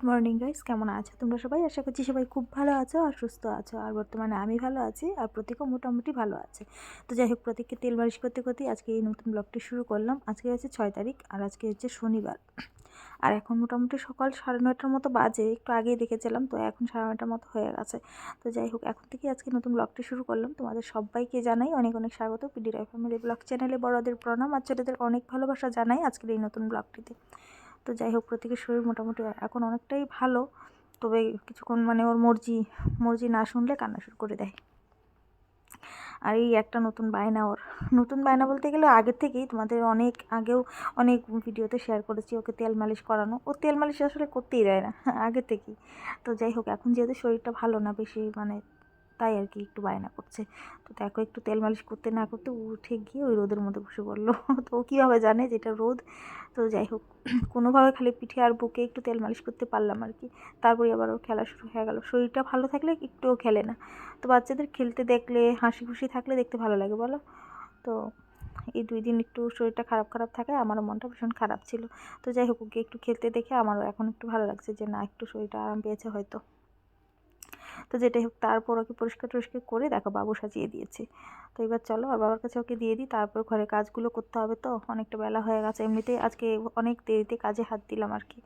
Good morning guys, কেমন আছো? তোমরা সবাই? আশা করছি সবাই খুব ভালো আছো আর সুস্থ আছো। আর বর্তমানে আমি ভালো আছি আর প্রতীকও মোটামুটি ভালো আছে। তো যাই হোক, প্রতীককে তেল মালিশ করতে করতেই আজকে এই নতুন ব্লগটি শুরু করলাম। আজকে হচ্ছে ছয় তারিখ আর আজকে হচ্ছে শনিবার। আর এখন মোটামুটি সকাল সাড়ে নয়টার মতো বাজে, একটু আগেই দেখেছিলাম, তো এখন সাড়ে নয়টার মতো হয়ে গেছে। তো যাই হোক, এখন থেকে আজকে নতুন ব্লগটি শুরু করলাম। তোমাদের সবাইকে জানাই অনেক অনেক স্বাগত। পিডি রাই ফ্যামিলি ব্লগ চ্যানেলে বড়দের প্রণাম আর ছোটোদের অনেক ভালোবাসা জানাই আজকের এই নতুন ব্লগটিতে। তো যাই হোক প্রতীকের শরীর মোটামুটি এখন অনেকটাই ভালো। তবে কিছুক্ষণ মানে ওর মর্জি মর্জি না শুনলে কান্না শুরু করে দেয়। আর এই একটা নতুন বায়না ওর। নতুন বায়না বলতে গেলে আগের থেকেই তোমাদের অনেক আগেও অনেক ভিডিওতে শেয়ার করেছি ওকে তেল মালিশ করানো। ও তেল মালিশ আসলে করতেই দেয় না আগে থেকেই। তো যাই হোক, এখন যেহেতু শরীরটা ভালো না, বেশি মানে তাই আর কি একটু বায়না করছে। তো দেখো একটু তেল মালিশ করতে না করতে উঠে গিয়ে ওই রোদের মধ্যে বসে পড়ল। তো ও কীভাবে জানে যে এটা রোদ? তো যাই হোক, কোনোভাবে খালি পিঠে আর বুকে একটু তেল মালিশ করতে পারলাম আর কি। তারপরে আবার ওর খেলা শুরু হয়ে গেল। শরীরটা ভালো থাকলে একটুও খেলে না। তো বাচ্চাদের খেলতে দেখলে, হাসি খুশি থাকলে দেখতে ভালো লাগে, বলো? তো এই দুই দিন একটু শরীরটা খারাপ খারাপ থাকে আমারও মনটা ভীষণ খারাপ ছিল। তো যাই হোক, ওকে একটু খেলতে দেখে আমারও এখন একটু ভালো লাগছে যে না, একটু শরীরটা আরাম পেয়েছে হয়তো। তো যেটাই হোক, তারপর ওকে পরিষ্কার টরিষ্কার করে দেখো বাবু সাজিয়ে দিয়েছে। তো এবার চলো আর বাবার কাছে ওকে দিয়ে দিই, তারপর ঘরে কাজগুলো করতে হবে তো, অনেকটা বেলা হয়ে গেছে। এমনিতেই আজকে অনেক দেরিতে কাজে হাত দিলাম আর কি।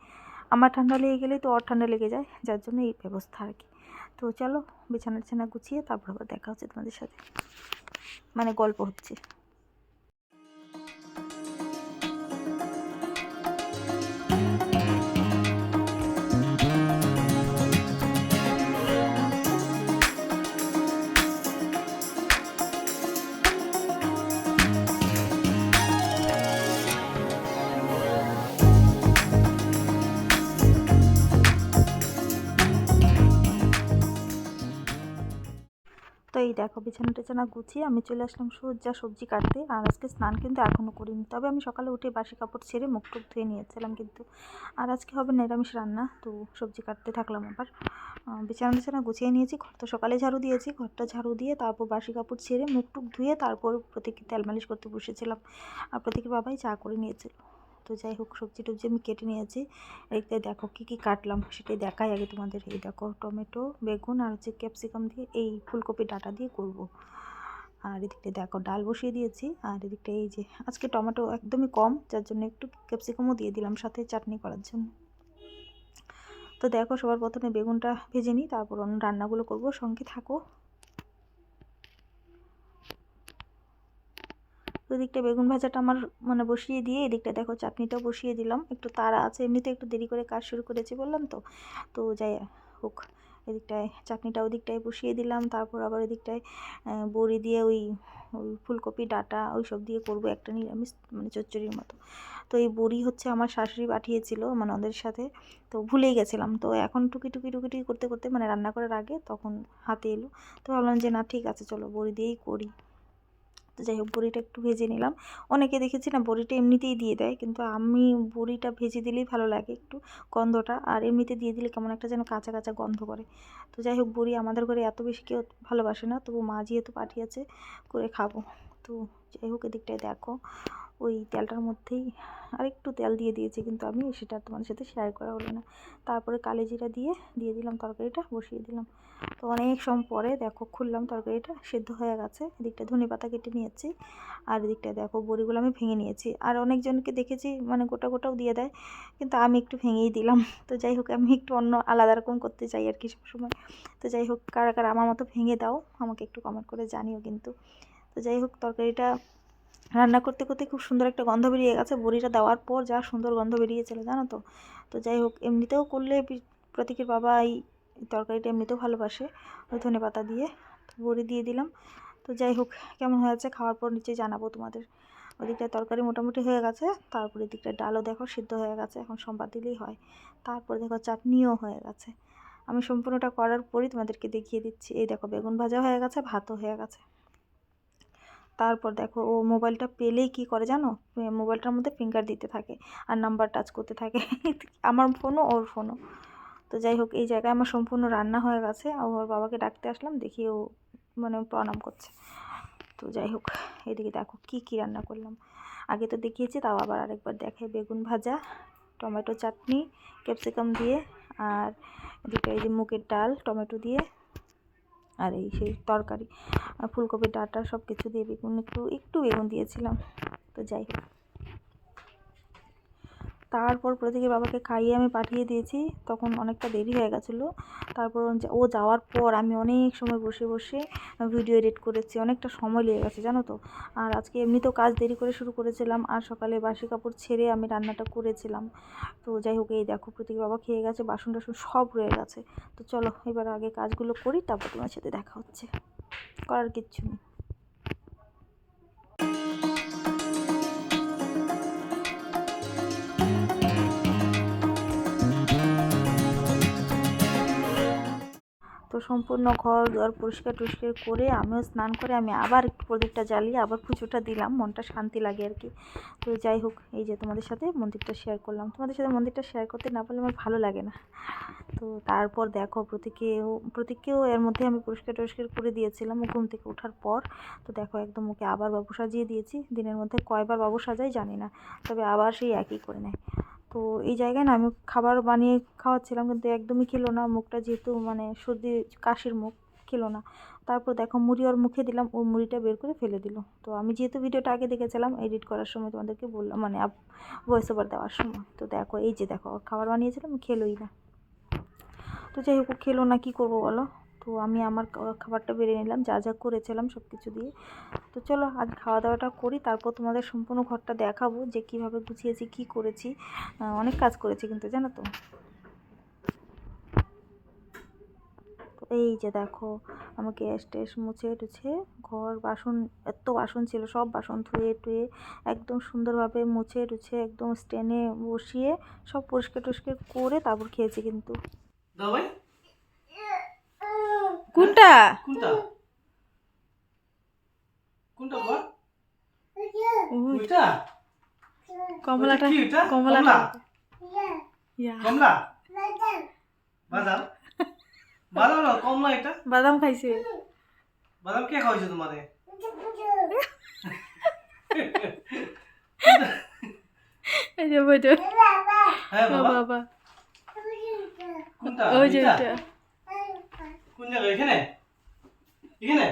আমার ঠান্ডা লেগে গেলেই তো ওর ঠান্ডা লেগে যায়, যার জন্য এই ব্যবস্থা আর কি। তো চলো বিছানা টিছানা গুছিয়ে তারপর আবার দেখা হচ্ছে তোমাদের সাথে। মানে গল্প হচ্ছে। দেখো, বিছানা টিছানা গুছিয়ে আমি চলে আসলাম সোজা সবজি কাটতে। আর আজকে স্নান কিন্তু এখনও করিনি। তবে আমি সকালে উঠে বাসি কাপড় ছেড়ে মুখ টুক ধুয়ে নিয়েছিলাম কিন্তু। আর আজকে হবে নিরামিষ রান্না, তো সবজি কাটতে থাকলাম আবার। বিছানা টিছানা গুছিয়ে নিয়েছি, ঘর তো সকালে ঝাড়ু দিয়েছি। ঘরটা ঝাড়ু দিয়ে তারপর বাসি কাপড় ছেড়ে মুখ টুক ধুয়ে তারপর প্রতীককে তেল মালিশ করতে বসেছিলাম। আর প্রতীকের বাবাই চা করে নিয়েছিল। তো যাই হোক, সবজি টবজি আমি কেটে নিয়েছি। এদিকে দেখো, কী কী কাটলাম সেটাই দেখাই আগে তোমাদের। এই দেখো, টমেটো, বেগুন আর হচ্ছে ক্যাপসিকাম দিয়ে এই ফুলকপি ডাটা দিয়ে করব। আর এদিকটা দেখো, ডাল বসিয়ে দিয়েছি। আর এদিকটা এই যে, আজকে টমেটো একদমই কম, যার জন্য একটু ক্যাপসিকামও দিয়ে দিলাম সাথে চাটনি করার জন্য। তো দেখো, সবার প্রথমে বেগুনটা ভেজে নিই, তারপর অন্য রান্নাগুলো করব। সঙ্গে থাকো। এদিকটা বেগুন ভাজাটা আমার মানে বসিয়ে দিয়ে, এদিকটা দেখো চাটনিটাও বসিয়ে দিলাম। একটু তাড়া আছে, এমনিতে একটু দেরি করে কাজ শুরু করেছি বললাম তো। তো যাই হোক, এদিকটায় চাটনিটা ওদিকটায় বসিয়ে দিলাম। তারপর আবার এদিকটায় বড়ি দিয়ে ওই ওই ফুলকপি, ডাঁটা ওই সব দিয়ে করব একটা নিরামিষ মানে চচ্চড়ির মতো। তো এই বড়ি হচ্ছে আমার শাশুড়ি পাঠিয়েছিল মানে ওদের সাথে। তো ভুলেই গেছিলাম। তো এখন টুকি টুকি টুকি টুকি করতে করতে মানে রান্না করার আগে তখন হাতে এলো। তো ভাবলাম যে না, ঠিক আছে, চলো বড়ি দিয়েই করি। তো যাই হোক, বড়িটা একটু ভেজে নিলাম। অনেকে দেখেছি না, বড়িটা এমনিতেই দিয়ে দেয়, কিন্তু আমি বড়িটা ভেজে দিলেই ভালো লাগে একটু গন্ধটা, আর এমনিতে দিয়ে দিলে কেমন একটা যেন কাঁচা কাঁচা গন্ধ করে। তো যাই হোক, বড়ি আমাদের ঘরে এত বেশি কেউ ভালোবাসে না, তবু মা যেহেতু পাঠিয়েছে, করে খাব। তো যাই হোক, এদিকটায় দেখো, ওই তেলটার মধ্যেই আরেকটু তেল দিয়ে দিয়েছি, কিন্তু আমি সেটা তোমাদের সাথে শেয়ার করা হলো না। তারপরে কালি জিরা দিয়ে দিয়ে দিলাম তরকারিটা, বসিয়ে দিলাম। তো অনেক সময় পরে দেখো, খুললাম তরকারিটা, সেদ্ধ হয়ে গেছে। এদিকটা ধনে পাতা কেটে নিয়েছি, আর এদিকটা দেখো, বড়িগুলো আমি ভেঙে নিয়েছি। আর অনেকজনকে দেখেছি মানে গোটা গোটাও দিয়ে দেয়, কিন্তু আমি একটু ভেঙেই দিলাম। তো যাই হোক, আমি একটু অন্য আলাদা রকম করতে চাই আর কি সবসময়। তো যাই হোক, কারা কারা আমার মতো ভেঙে দাও, আমাকে একটু কমেন্ট করে জানিও কিন্তু। তো যাই হোক, তরকারিটা রান্না করতে করতে খুব সুন্দর একটা গন্ধ বেরিয়ে গেছে। বড়িটা দেওয়ার পর যা সুন্দর গন্ধ বেরিয়েছিল, জানো তো? তো যাই হোক, এমনিতেও করলে প্রতীকের বাবা এই তরকারিটা এমনিতেও ভালোবাসে, ওই ধনে পাতা দিয়ে। বড়ি দিয়ে দিলাম। তো যাই হোক, কেমন হয়েছে খাওয়ার পর নিচে জানাব তোমাদের। ওদিকটায় তরকারি মোটামুটি হয়ে গেছে, তারপর এদিকটায় ডালও দেখো সিদ্ধ হয়ে গেছে, এখন সম্বাদ দিলেই হয়। তারপর দেখো চাটনিও হয়ে গেছে। আমি সম্পূর্ণটা করার পরই তোমাদেরকে দেখিয়ে দিচ্ছি। এই দেখো, বেগুন ভাজা হয়ে গেছে, ভাতও হয়ে গেছে। তারপর দেখো ও মোবাইলটা পেলেই কি করে জানো? মোবাইলটার মধ্যে ফিঙ্গার দিতে থাকে আর নাম্বার টাচ করতে থাকে। আমার ফোনও ওর ফোনও তো যাই হোক, এই জায়গায় আমার সম্পূর্ণ রান্না হয়ে গেছে। ওর বাবাকে ডাকতে আসলাম, দেখি ও মানে প্রণাম করছে। তো যাই হোক, এদিকে দেখো কি কি রান্না করলাম। আগে তো দেখিয়েছি, তাও আবার আরেকবার দেখে বেগুন ভাজা, টমেটো চাটনি ক্যাপসিকাম দিয়ে, আর এদিকে এই যে মুগের ডাল, টমেটো দিয়ে আর এই সেই তরকারি, আর ফুলকপির ডাঁটা সব কিছু দিয়ে বেগুন একটু একটু বেগুন দিয়েছিলাম। তো যাই হোক। তারপর প্রতীকের বাবাকে খাইয়ে আমি পাঠিয়ে দিয়েছি। তখন অনেকটা দেরি হয়ে গেছিল। তারপর ও যাওয়ার পর আমি অনেক সময় বসে বসে ভিডিও এডিট করেছি। অনেকটা সময় লেগে গেছে, জানো তো? আর আজকে এমনিতেও কাজ দেরি করে শুরু করেছিলাম। আর সকালে বাসি কাপড় ছেড়ে আমি রান্নাটা করেছিলাম। তো যাই হোক, এই দেখো প্রতীকের বাবা খেয়ে গেছে, বাসন টাসন সব রয়ে গেছে। তো চলো, এবার আগে কাজগুলো করি, তারপর তোমার সাথে দেখা হচ্ছে। করার কিচ্ছু নেই। তো সম্পূর্ণ ঘর দুয়ার পরিষ্কার টরিষ্কার করে আমিও স্নান করে আমি আবার একটু প্রদীপটা জ্বালিয়ে আবার পুজোটা দিলাম। মনটা শান্তি লাগে আর কি। তো যাই হোক, এই যে তোমাদের সাথে মন্দিরটা শেয়ার করলাম। তোমাদের সাথে মন্দিরটা শেয়ার করতে না পারলে আমার ভালো লাগে না। তো তারপর দেখো, প্রতীকেও, প্রতীককেও এর মধ্যে আমি পরিষ্কার টরিষ্কার করে দিয়েছিলাম ও ঘুম থেকে ওঠার পর। তো দেখো, একদম ওকে আবার বাবু সাজিয়ে দিয়েছি। দিনের মধ্যে কয়বার বাবু সাজাই জানি না, তবে আবার সেই একই করে নেয়। তো এই জায়গায় না আমি খাবার বানিয়ে খাওয়াচ্ছিলাম, কিন্তু একদমই খেলো না। মুখটা যেহেতু মানে সর্দি, কাশির মুখ, খেলো না। তারপর দেখো মুড়ি ওর মুখে দিলাম, ও মুড়িটা বের করে ফেলে দিল। তো আমি যেহেতু ভিডিওটা আগে দেখেছিলাম এডিট করার সময় তোমাদেরকে বললাম মানে ভয়েস ওভার দেওয়ার সময়। তো দেখো, এই যে দেখো খাবার বানিয়েছিলাম, খেলোই না। তো যাই হোক খেলো না, কী করব বলো? তো আমি আমার খাবারটা বেড়ে নিলাম, যা যা করেছিলাম সব কিছু দিয়ে। তো চলো আজ খাওয়া দাওয়াটা করি তারপর তোমাদের সম্পূর্ণ ঘরটা দেখাবো যে কীভাবে গুছিয়েছি কী করেছি। অনেক কাজ করেছি কিন্তু জানো তো? এই যে দেখো আমাকে গ্যাস ট্যাস মুছে টুছে ঘর বাসন এত বাসন ছিল সব বাসন ধুয়ে টুয়ে একদম সুন্দরভাবে মুছে টুছে একদম স্ট্যান্ডে বসিয়ে সব পরিষ্কার টরিষ্কার করে তারপর খেয়েছি কিন্তু। দাও কোনটা? কোনটা? কোনটা ওইটা? কমলাটা কি? কমলাটা। কমলা? কমলা? বাদাম? বাদাম না কমলা এটা? বাদাম খাইছে। বাদাম কে খাওয়াইছে তোমারে? এই যে বইটা। হ্যাঁ বাবা। বাবা কোনটা? ওই যে? এটা কোন জায়গায়? এখানে? এখানে?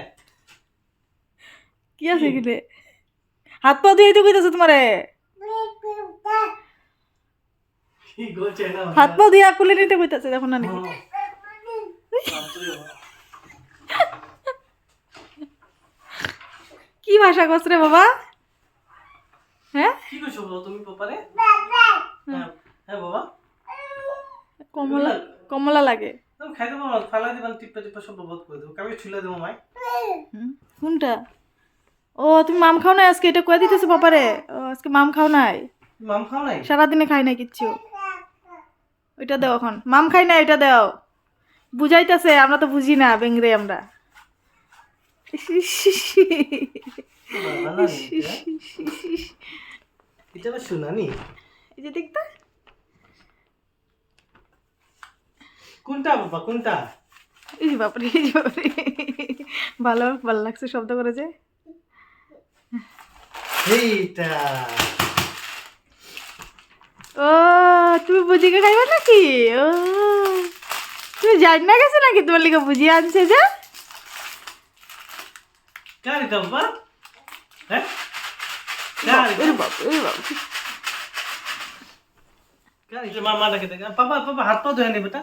কি? আছে এখানে হাত পা ধুয়ে তো কইতাছে তোমারে হাত পা ধুয়ে কুলে নিতে কইতাছে দেখো না নাকি। কি ভাষা করছ রে বাবা? হ্যাঁ কি বাবা তুমি পাপারে হ্যাঁ হ্যাঁ বাবা। কমলা কমলা লাগে। তুমি খাইতে পারো ফালা দিবা টিপা টিপা সব বরবাদ করে দেবো কালকে ছুলে দেবো মাই। কোনটা? ও তুমি মাম খাও নাই আজকে? এটা কয়ে দিতেছে বাবারে ও আজকে মাম খাও নাই। মাম খাও নাই? সারাদিনে খাই নাই কিচ্ছু। ওইটা দাও এখন। মাম খাই না এটা দাও। বুঝাইতেছে আমরা তো বুঝি না বেংরে আমরা। না এটা। শুনানি এই যে দেখতে। কোনটা বাবা কোনটা? এই যে বাপরে এই বাপরে। ভালো ভালো লাগছে শব্দ করেছে। এইটা ও তুমি বুঝিকে খাইবে নাকি? ও। তুমি জানি না গেছো নাকি তোমার লিগে বুঝিয়ে আনছে যে? কার এটা বাবা হ্যাঁ? কার এটা? ওরে বাপ ওরে বাপ। কার এটা মামা ডাকে দেখা পাপা পাপা হাত পা ধুয়ে নে বেটা।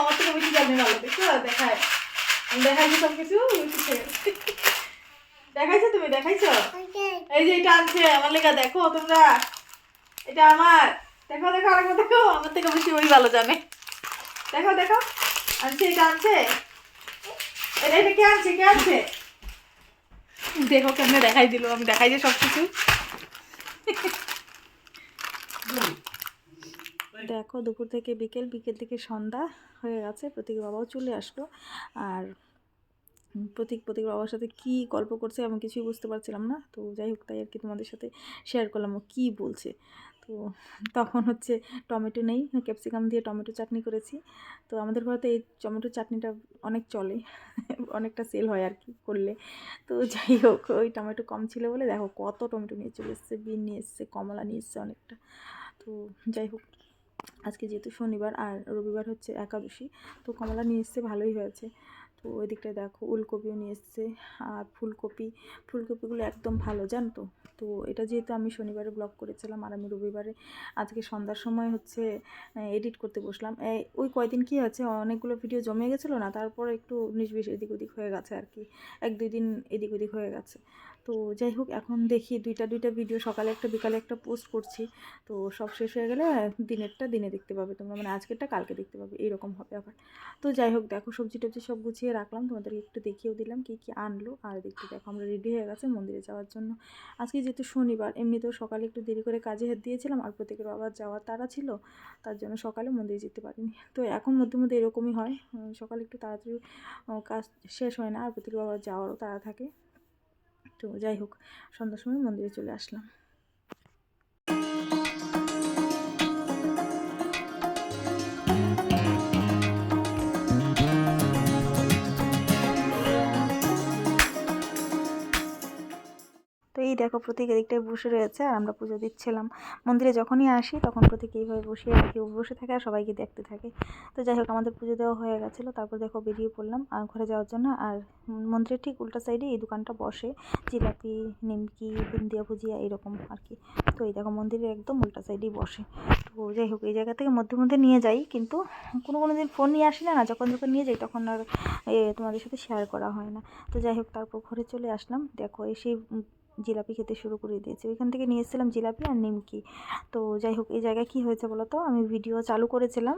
আমার থেকে বেশি জানে ভালো দেখছ দেখায়। আমি দেখাইছি সব কিছু দেখাইছো তুমি, দেখাইছো? এই যে এটা আনছে, আমার লেখা দেখো তোমরা। এটা আমার। দেখো দেখো, আরেকবার দেখো। আমার থেকে বেশি ওই ভালো জানে। দেখো দেখো। আনছে, এটা আনছে। এটা এটা কে আনছে কে আনছে? দেখো কেমনে দেখাই দিল, আমি দেখাই যে সব কিছু দেখো, দুপুর থেকে বিকেল বিকেল থেকে সন্ধ্যা। হয়ে গেছে, প্রতীক বাবাও চলে আসলো। আর প্রতীক প্রতীক বাবার সাথে কি গল্প করছে আমি কিছুই বুঝতে পারছিলাম না। তো যাই হোক, তাই আর কি তোমাদের সাথে শেয়ার করলাম ও কী বলছে। তো তখন হচ্ছে টমেটো নেই ক্যাপসিকাম দিয়ে টমেটো চাটনি করেছি। তো আমাদের ঘরে তো এই টমেটো চাটনিটা অনেক চলে, অনেকটা সেল হয় আর কি করলে। তো যাই হোক, ওই টমেটো কম ছিল বলে দেখো কত টমেটো নিয়ে চলে এসছে, বিন নিয়ে এসছে, কমলা নিয়ে এসছে অনেকটা। তো যাই হোক আজকে যেহেতু শনিবার আর রবিবার হচ্ছে একাদশী তো কমলা নিয়ে এসছে ভালোই হয়েছে। ওই দিকটায় দেখো, উলকপিও নিয়ে এসছে। আর ফুলকপি, ফুলকপিগুলো একদম ভালো, জানো তো? তো এটা যেহেতু আমি শনিবারে ব্লগ করেছিলাম আর আমি রবিবারে, আজকে সন্ধ্যার সময় হচ্ছে এডিট করতে বসলাম। ওই কয়দিন কী আছে? অনেকগুলো ভিডিও জমে গেছিল না? তারপর একটু উনিশ বিশ এদিক ওদিক হয়ে গেছে আর কি। এক, দুই দিন এদিক ওদিক হয়ে গেছে। তো যাই হোক, এখন দেখি দুইটা দুইটা ভিডিও সকালে একটা, বিকালে একটা পোস্ট করছি। তো সব শেষ হয়ে গেলে, দিনেরটা দিনে দেখতে পাবে তোমরা। মানে আজকেরটা কালকে দেখতে পাবে এইরকম হবে আবার। তো যাই হোক, দেখো সবজি টবজি সব গুছিয়ে রাখলাম, তোমাদেরকে একটু দেখিয়েও দিলাম কী কী আনলো। আর দেখতে দেখো, আমরা রেডি হয়ে গেছে মন্দিরে যাওয়ার জন্য। আজকে যেহেতু শনিবার, এমনিতেও সকালে একটু দেরি করে কাজে হাত দিয়েছিলাম, আর প্রত্যেকের আবার যাওয়ার তারা ছিল, তার জন্য সকালে মন্দিরে যেতে পারিনি। তো এখন মধ্যে মধ্যে এরকমই হয় সকালে একটু তাড়াতাড়ি কাজ শেষ হয় না, আর প্রত্যেকের বাবার যাওয়ারও তাড়া থাকে। তো যাই হোক, সন্ধ্যার সময় মন্দিরে চলে আসলাম। এই দেখো প্রতীক এদিকটায় বসে রয়েছে আর আমরা পুজো দিচ্ছিলাম। মন্দিরে যখনই আসি তখন প্রতীক এইভাবে বসে আর কি বসে থাকে আর সবাইকে দেখতে থাকে। তো যাই হোক, আমাদের পুজো দেওয়া হয়ে গেছিল, তারপর দেখো বেরিয়ে পড়লাম আর ঘরে যাওয়ার জন্য। আর মন্দিরের ঠিক উল্টা সাইডে এই দোকানটা বসে, জিলাপি, নিমকি বুন্দিয়া ভুজিয়া এরকম আর কি। তো এই দেখো মন্দিরের একদম উল্টা সাইডেই বসে। তো যাই হোক, এই জায়গা থেকে মধ্যে মধ্যে নিয়ে যাই, কিন্তু কোনো কোনো দিন ফোন নিয়ে আসি না না, যখন যখন নিয়ে যাই তখন আর তোমাদের সাথে শেয়ার করা হয় না। তো যাই হোক, তারপর ঘরে চলে আসলাম। দেখো এসে জিলাপি খেতে শুরু করে দিয়েছে। ওইখান থেকে নিয়ে এসেছিলাম জিলাপি আর নিমকি। তো যাই হোক, এই জায়গায় কী হয়েছে বলো তো আমি ভিডিও চালু করেছিলাম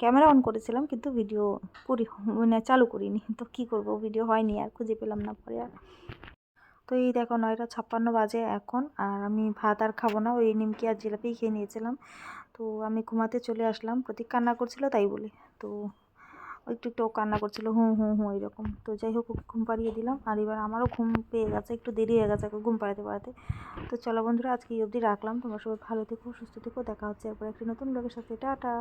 ক্যামেরা অন করেছিলাম, কিন্তু ভিডিও করি মানে চালু করিনি। তো কী করব? ভিডিও হয়নি আর খুঁজে পেলাম না পরে আর। তো এই দেখো, নয়টা ছাপ্পান্ন বাজে এখন, আর আমি ভাত আর খাব না। ওই নিমকি আর জিলাপি খেয়ে নিয়েছিলাম। তো আমি ঘুমাতে চলে আসলাম। প্রতীক কান্না করছিল তাই বলে। তো একটু একটু কান্না করছিল, হুঁ হুম হুঁ এরকম তো যাই হোক, ওকে ঘুম পাড়িয়ে দিলাম। আর এবার আমারও ঘুম পেয়ে গেছে, একটু দেরি হয়ে গেছে ওকে ঘুম পাড়াতে পাড়াতে। তো চলো বন্ধুরা, আজকে এই অবধি রাখলাম। তোমরা সবাই ভালো থেকো, সুস্থ থেকো। দেখা হচ্ছে এরপর একটি নতুন ব্লগের সাথে। টাটা!